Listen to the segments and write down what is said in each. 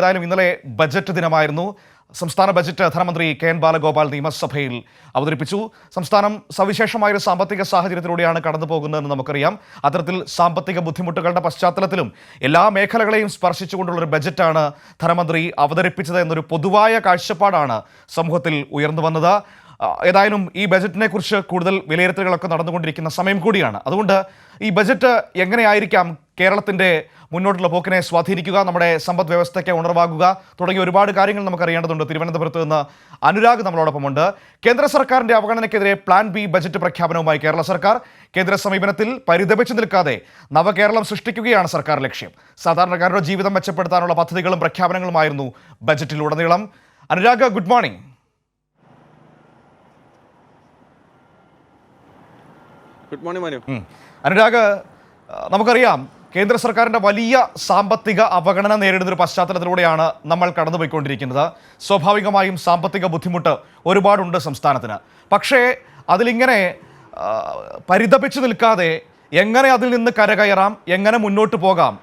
ഏതായാലും ഇന്നലെ ബജറ്റ് ദിനമായിരുന്നു. സംസ്ഥാന ബജറ്റ് ധനമന്ത്രി കെ എൻ ബാലഗോപാൽ നിയമസഭയിൽ അവതരിപ്പിച്ചു. സംസ്ഥാനം സവിശേഷമായൊരു സാമ്പത്തിക സാഹചര്യത്തിലൂടെയാണ് കടന്നു പോകുന്നതെന്ന് നമുക്കറിയാം. അത്തരത്തിൽ സാമ്പത്തിക ബുദ്ധിമുട്ടുകളുടെ പശ്ചാത്തലത്തിലും എല്ലാ മേഖലകളെയും സ്പർശിച്ചുകൊണ്ടുള്ളൊരു ബജറ്റാണ് ധനമന്ത്രി അവതരിപ്പിച്ചത് എന്നൊരു പൊതുവായ കാഴ്ചപ്പാടാണ് സമൂഹത്തിൽ ഉയർന്നു വന്നത്. ഏതായാലും ഈ ബജറ്റിനെ കുറിച്ച് കൂടുതൽ വിലയിരുത്തലുകളൊക്കെ നടന്നുകൊണ്ടിരിക്കുന്ന സമയം കൂടിയാണ്. അതുകൊണ്ട് ഈ ബജറ്റ് എങ്ങനെയായിരിക്കാം കേരളത്തിന്റെ മുന്നോട്ടുള്ള പോക്കിനെ സ്വാധീനിക്കുക നമ്മുടെ സമ്പദ് വ്യവസ്ഥയ്ക്ക് ഉണർവാകുക തുടങ്ങിയ ഒരുപാട് കാര്യങ്ങൾ നമുക്ക് അറിയേണ്ടതുണ്ട് തിരുവനന്തപുരത്ത് നിന്ന് അനുരാഗ് നമ്മളോടൊപ്പമുണ്ട്. കേന്ദ്ര സർക്കാരിന്റെ അവഗണനയ്ക്കെതിരെ പ്ലാൻ ബി ബജറ്റ് പ്രഖ്യാപനവുമായി കേരള സർക്കാർ കേന്ദ്ര സമീപനത്തിൽ പരിതപിച്ചു നിൽക്കാതെ നവകേരളം സൃഷ്ടിക്കുകയാണ് സർക്കാർ ലക്ഷ്യം. സാധാരണക്കാരുടെ ജീവിതം മെച്ചപ്പെടുത്താനുള്ള പദ്ധതികളും പ്രഖ്യാപനങ്ങളുമായിരുന്നു ബജറ്റിലുടനീളം. Anurag good morning. Good morning Manu. Anurag നമുക്കറിയാം കേന്ദ്ര സർക്കാരിന്റെ വലിയ സാമ്പത്തിക അവഗണന നേരിടുന്ന ഒരു പശ്ചാത്തലത്തിലൂടെയാണ് നമ്മൾ കടന്നുപോയിക്കൊണ്ടിരിക്കുന്നത്. സ്വാഭാവികമായും സാമ്പത്തിക ബുദ്ധിമുട്ട് ഒരുപാടുണ്ട് സംസ്ഥാനത്തിന്. പക്ഷേ അതിലിങ്ങനെ പരിതപിച്ചു നിൽക്കാതെ എങ്ങനെ അതിൽ നിന്ന് കരകയറാം എങ്ങനെ മുന്നോട്ട് പോകാം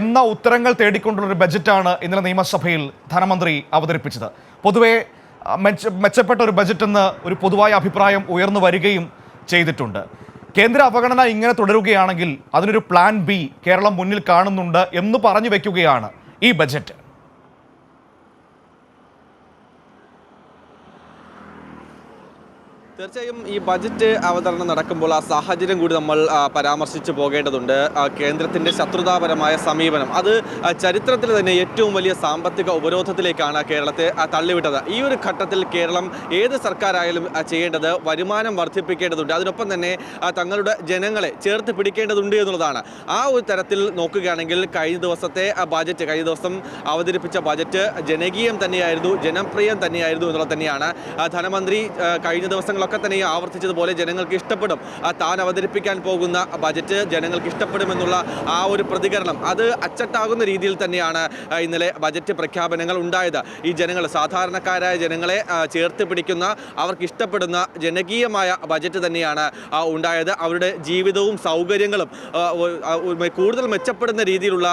എന്ന ഉത്തരങ്ങൾ തേടിക്കൊണ്ടുള്ളൊരു ബജറ്റാണ് ഇന്നലെ നിയമസഭയിൽ ധനമന്ത്രി അവതരിപ്പിച്ചത്. പൊതുവെ മെച്ചപ്പെട്ട ഒരു ബജറ്റെന്ന് ഒരു പൊതുവായ അഭിപ്രായം ഉയർന്നു വരികയും ചെയ്തിട്ടുണ്ട്. കേന്ദ്ര അവഗണന ഇങ്ങനെ തുടരുകയാണെങ്കിൽ അതിനൊരു പ്ലാൻ ബി കേരളം മുന്നിൽ കാണുന്നുണ്ട് എന്ന് പറഞ്ഞു വെക്കുകയാണ് ഈ ബജറ്റ് തീർച്ചയായും ഈ ബജറ്റ് അവതരണം നടക്കുമ്പോൾ ആ സാഹചര്യം കൂടി നമ്മൾ പരാമർശിച്ചു പോകേണ്ടതുണ്ട്. കേന്ദ്രത്തിന്റെ ശത്രുതാപരമായ സമീപനം. അത് ചരിത്രത്തിൽ തന്നെ ഏറ്റവും വലിയ സാമ്പത്തിക ഉപരോധത്തിലേക്കാണ് കേരളത്തെ തള്ളിവിട്ടത്. ഈ ഒരു ഘട്ടത്തിൽ കേരളം ഏത് സർക്കാരായാലും ചെയ്യേണ്ടത് വരുമാനം വർദ്ധിപ്പിക്കേണ്ടതുണ്ട്. അതിനൊപ്പം തന്നെ തങ്ങളുടെ ജനങ്ങളെ ചേർത്ത് പിടിക്കേണ്ടതുണ്ട് എന്നുള്ളതാണ്. ആ ഒരു തരത്തിൽ നോക്കുകയാണെങ്കിൽ കഴിഞ്ഞ ദിവസത്തെ ബജറ്റ് കഴിഞ്ഞ ദിവസം അവതരിപ്പിച്ച ബജറ്റ് ജനകീയം തന്നെയായിരുന്നു ജനപ്രിയം തന്നെയായിരുന്നു എന്നുള്ളത് തന്നെയാണ്. ധനമന്ത്രി കഴിഞ്ഞ ദിവസങ്ങളൊക്കെ തന്നെ ഈ ആവർത്തിച്ചതുപോലെ ജനങ്ങൾക്ക് ഇഷ്ടപ്പെടും. താൻ അവതരിപ്പിക്കാൻ പോകുന്ന ബജറ്റ് ജനങ്ങൾക്ക് ഇഷ്ടപ്പെടുമെന്നുള്ള ആ ഒരു പ്രതികരണം അത് അച്ചട്ടാകുന്ന രീതിയിൽ തന്നെയാണ് ഇന്നലെ ബജറ്റ് പ്രഖ്യാപനങ്ങൾ ഉണ്ടായത്. ഈ ജനങ്ങൾ സാധാരണക്കാരായ ജനങ്ങളെ ചേർത്ത് പിടിക്കുന്ന അവർക്ക് ഇഷ്ടപ്പെടുന്ന ജനകീയമായ ബജറ്റ് തന്നെയാണ് ഉണ്ടായത്. അവരുടെ ജീവിതവും സൗകര്യങ്ങളും കൂടുതൽ മെച്ചപ്പെടുന്ന രീതിയിലുള്ള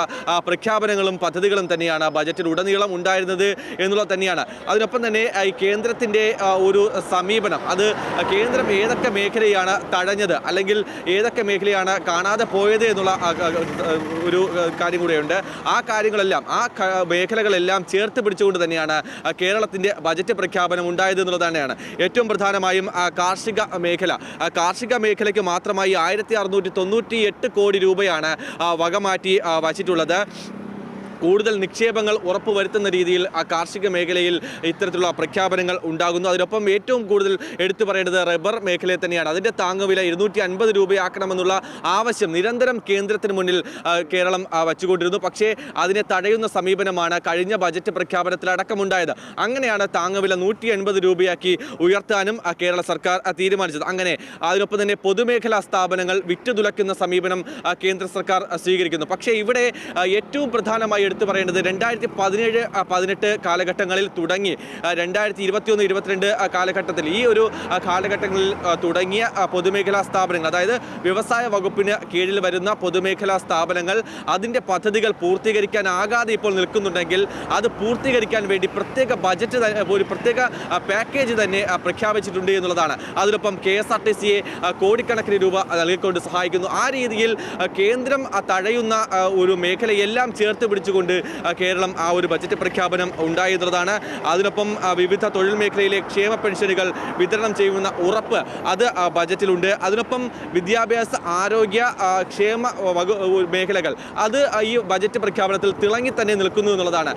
പ്രഖ്യാപനങ്ങളും പദ്ധതികളും തന്നെയാണ് ബജറ്റിൽ ഉടനീളം ഉണ്ടായിരുന്നത് എന്നുള്ളത് തന്നെയാണ്. അതിനൊപ്പം തന്നെ ഈ കേന്ദ്രത്തിന്റെ ഒരു സമീപനം അത് കേന്ദ്രം ഏതൊക്കെ മേഖലയാണ് തഴഞ്ഞത്? അല്ലെങ്കിൽ ഏതൊക്കെ മേഖലയാണ് കാണാതെ പോയത് എന്നുള്ള ഒരു കാര്യം കൂടെയുണ്ട്. ആ കാര്യങ്ങളെല്ലാം ആ മേഖലകളെല്ലാം ചേർത്ത് പിടിച്ചുകൊണ്ട് തന്നെയാണ് കേരളത്തിന്റെ ബജറ്റ് പ്രഖ്യാപനം ഉണ്ടായത് എന്നുള്ളത് തന്നെയാണ്. ഏറ്റവും പ്രധാനമായും കാർഷിക മേഖല കാർഷിക മേഖലയ്ക്ക് മാത്രമായി ആയിരത്തി കോടി രൂപയാണ് വകമാറ്റി വച്ചിട്ടുള്ളത്. കൂടുതൽ നിക്ഷേപങ്ങൾ ഉറപ്പുവരുത്തുന്ന രീതിയിൽ ആ കാർഷിക മേഖലയിൽ ഇത്തരത്തിലുള്ള പ്രഖ്യാപനങ്ങൾ ഉണ്ടാകുന്നു. അതിനൊപ്പം ഏറ്റവും കൂടുതൽ എടുത്തു പറയേണ്ടത് റബ്ബർ മേഖലയെ തന്നെയാണ്. അതിന്റെ താങ്ങുവില ഇരുന്നൂറ്റി അൻപത് രൂപയാക്കണമെന്നുള്ള ആവശ്യം നിരന്തരം കേന്ദ്രത്തിന് മുന്നിൽ കേരളം വച്ചുകൊണ്ടിരുന്നു. പക്ഷേ അതിനെ തടയുന്ന സമീപനമാണ് കഴിഞ്ഞ ബജറ്റ് പ്രഖ്യാപനത്തിൽ അടക്കമുണ്ടായത്. അങ്ങനെയാണ് താങ്ങുവില നൂറ്റി എൺപത് രൂപയാക്കി ഉയർത്താനും കേരള സർക്കാർ തീരുമാനിച്ചത്. അങ്ങനെ അതിനൊപ്പം തന്നെ പൊതുമേഖലാ സ്ഥാപനങ്ങൾ വിറ്റുതുലയ്ക്കുന്ന സമീപനം കേന്ദ്ര സർക്കാർ സ്വീകരിക്കുന്നു. പക്ഷേ ഇവിടെ ഏറ്റവും പ്രധാനമായി എടുത്തു പറയേണ്ടത് രണ്ടായിരത്തി പതിനേഴ് പതിനെട്ട് കാലഘട്ടങ്ങളിൽ തുടങ്ങി രണ്ടായിരത്തി ഇരുപത്തിയൊന്ന് ഇരുപത്തിരണ്ട് കാലഘട്ടത്തിൽ ഈ ഒരു കാലഘട്ടങ്ങളിൽ തുടങ്ങിയ പൊതുമേഖലാ സ്ഥാപനങ്ങൾ അതായത് വ്യവസായ വകുപ്പിന് കീഴിൽ വരുന്ന പൊതുമേഖലാ സ്ഥാപനങ്ങൾ അതിന്റെ പദ്ധതികൾ പൂർത്തീകരിക്കാനാകാതെ ഇപ്പോൾ നിൽക്കുന്നുണ്ടെങ്കിൽ അത് പൂർത്തീകരിക്കാൻ വേണ്ടി പ്രത്യേക ബജറ്റ് ഒരു പ്രത്യേക പാക്കേജ് തന്നെ പ്രഖ്യാപിച്ചിട്ടുണ്ട് എന്നുള്ളതാണ്. അതിനൊപ്പം കെ എസ് ആർ ടി സിയെ കോടിക്കണക്കിന് രൂപ നൽകിക്കൊണ്ട് സഹായിക്കുന്നു. ആ രീതിയിൽ കേന്ദ്രം തഴയുന്ന ഒരു മേഖലയെല്ലാം ചേർത്ത് പിടിച്ചുകൊണ്ട് ആ, കേരളം ആ ഒരു ബജറ്റ് പ്രഖ്യാപനം ഉണ്ടായിരുന്നതാണ്. അതിനൊപ്പം വിവിധ തൊഴിൽ മേഖലയിലെ ക്ഷേമ പെൻഷനുകൾ വിതരണം ചെയ്യുന്ന ഉറപ്പ് അത് ബജറ്റിലുണ്ട് അതിനൊപ്പം വിദ്യാഭ്യാസ ആരോഗ്യ ക്ഷേമ മേഖലകൾ അത് ഈ ബജറ്റ് പ്രഖ്യാപനത്തിൽ തിളങ്ങി തന്നെ നിൽക്കുന്നു എന്നുള്ളതാണ്.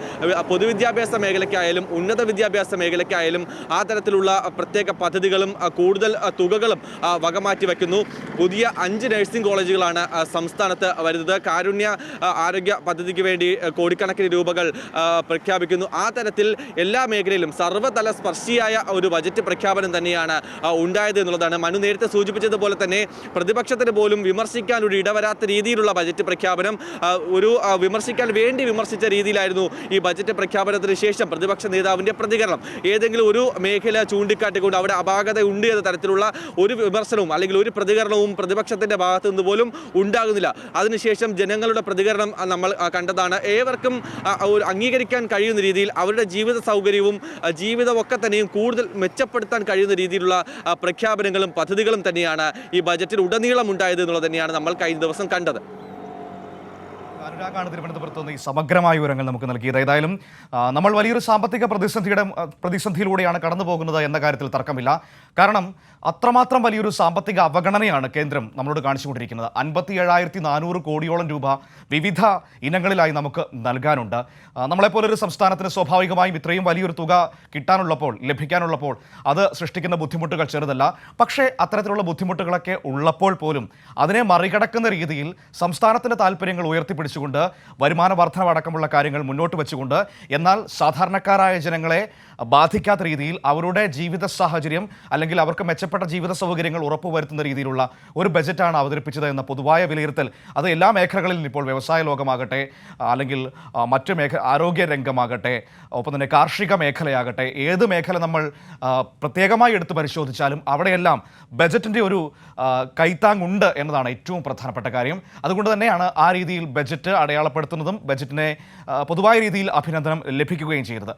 പൊതുവിദ്യാഭ്യാസ മേഖലയ്ക്കായാലും ഉന്നത വിദ്യാഭ്യാസ മേഖലയ്ക്കായാലും ആ തരത്തിലുള്ള പ്രത്യേക പദ്ധതികളും കൂടുതൽ തുകകളും വകമാറ്റി വയ്ക്കുന്നു പുതിയ അഞ്ച് നഴ്സിംഗ് കോളേജുകളാണ് സംസ്ഥാനത്ത് വരുന്നത്. കാരുണ്യ ആരോഗ്യ പദ്ധതിക്ക് വേണ്ടി കോടിക്കണക്കിന് രൂപകൾ പ്രഖ്യാപിക്കുന്നു. ആ തരത്തിൽ എല്ലാ മേഖലയിലും സർവതല സ്പർശിയായ ഒരു ബജറ്റ് പ്രഖ്യാപനം തന്നെയാണ് ഉണ്ടായത് എന്നുള്ളതാണ്. മനു നേരത്തെ സൂചിപ്പിച്ചതുപോലെ തന്നെ പ്രതിപക്ഷത്തിന് പോലും വിമർശിക്കാൻ ഒരു ഇടവരാത്ത രീതിയിലുള്ള ബജറ്റ് പ്രഖ്യാപനം ഒരു വിമർശിക്കാൻ വേണ്ടി വിമർശിച്ച രീതിയിലായിരുന്നു ഈ ബജറ്റ് പ്രഖ്യാപനത്തിന് ശേഷം പ്രതിപക്ഷ നേതാവിന്റെ പ്രതികരണം. ഏതെങ്കിലും ഒരു മേഖല ചൂണ്ടിക്കാട്ടിക്കൊണ്ട് അവിടെ അപാകത ഉണ്ട് എന്ന തരത്തിലുള്ള ഒരു വിമർശനവും അല്ലെങ്കിൽ ഒരു പ്രതികരണവും പ്രതിപക്ഷത്തിന്റെ ഭാഗത്തു നിന്ന് പോലും ഉണ്ടാകുന്നില്ല. അതിനുശേഷം ജനങ്ങളുടെ പ്രതികരണം നമ്മൾ കണ്ടതാണ്. കണ്ടതാണ് ഏവർക്കും അംഗീകരിക്കാൻ കഴിയുന്ന രീതിയിൽ അവരുടെ ജീവിത സൗകര്യവും ജീവിതമൊക്കെ തന്നെയും കൂടുതൽ മെച്ചപ്പെടുത്താൻ കഴിയുന്ന രീതിയിലുള്ള പ്രഖ്യാപനങ്ങളും പദ്ധതികളും തന്നെയാണ് ഈ ബജറ്റിൽ ഉടനീളം ഉണ്ടായത് എന്നുള്ളത് തന്നെയാണ് നമ്മൾ കഴിഞ്ഞ ദിവസം കണ്ടത്. അനുരാഗാണ് തിരുവനന്തപുരത്ത് നിന്ന് ഈ സമഗ്രമായ വിവരങ്ങൾ നമുക്ക് നൽകിയത്. ഏതായാലും നമ്മൾ വലിയൊരു സാമ്പത്തിക പ്രതിസന്ധിയുടെ പ്രതിസന്ധിയിലൂടെയാണ് കടന്നു പോകുന്നത് എന്ന കാര്യത്തിൽ തർക്കമില്ല. കാരണം അത്രമാത്രം വലിയൊരു സാമ്പത്തിക അവഗണനയാണ് കേന്ദ്രം നമ്മളോട് കാണിച്ചുകൊണ്ടിരിക്കുന്നത്. അൻപത്തി ഏഴായിരത്തി നാനൂറ് കോടിയോളം രൂപ വിവിധ ഇനങ്ങളിലായി നമുക്ക് നൽകാനുണ്ട്. നമ്മളെപ്പോലൊരു സംസ്ഥാനത്തിന് സ്വാഭാവികമായും ഇത്രയും വലിയൊരു തുക കിട്ടാനുള്ളപ്പോൾ ലഭിക്കാനുള്ളപ്പോൾ അത് സൃഷ്ടിക്കുന്ന ബുദ്ധിമുട്ടുകൾ ചെറുതല്ല. പക്ഷേ അത്തരത്തിലുള്ള ബുദ്ധിമുട്ടുകളൊക്കെ ഉള്ളപ്പോൾ പോലും അതിനെ മറികടക്കുന്ന രീതിയിൽ സംസ്ഥാനത്തിന്റെ താല്പര്യങ്ങൾ ഉയർത്തിപ്പിടിച്ചുകൊണ്ട് വരുമാന വർധനവ് അടക്കമുള്ള കാര്യങ്ങൾ മുന്നോട്ട് വെച്ചുകൊണ്ട് എന്നാൽ സാധാരണക്കാരായ ജനങ്ങളെ ബാധിക്കാത്ത രീതിയിൽ അവരുടെ ജീവിത സാഹചര്യം അല്ലെങ്കിൽ അവർക്ക് മെച്ചപ്പെട്ട ജീവിത സൗകര്യങ്ങൾ ഉറപ്പുവരുത്തുന്ന രീതിയിലുള്ള ഒരു ബജറ്റാണ് അവതരിപ്പിച്ചത് എന്ന പൊതുവായ വിലയിരുത്തൽ. അത് എല്ലാ മേഖലകളിലും ഇപ്പോൾ വ്യവസായ ലോകമാകട്ടെ അല്ലെങ്കിൽ മറ്റു മേഖ ആരോഗ്യ രംഗമാകട്ടെ ഒപ്പം തന്നെ കാർഷിക മേഖലയാകട്ടെ ഏത് മേഖല നമ്മൾ പ്രത്യേകമായി എടുത്ത് പരിശോധിച്ചാലും അവിടെയെല്ലാം ബജറ്റിന്റെ ഒരു കൈത്താങ്ങുണ്ട് എന്നതാണ് ഏറ്റവും പ്രധാനപ്പെട്ട കാര്യം. അതുകൊണ്ട് തന്നെയാണ് ആ രീതിയിൽ ബജറ്റ് അടയാളപ്പെടുത്തുന്നതും ബജറ്റിനെ പൊതുവായ രീതിയിൽ അഭിനന്ദനം ലഭിക്കുകയും ചെയ്തത്.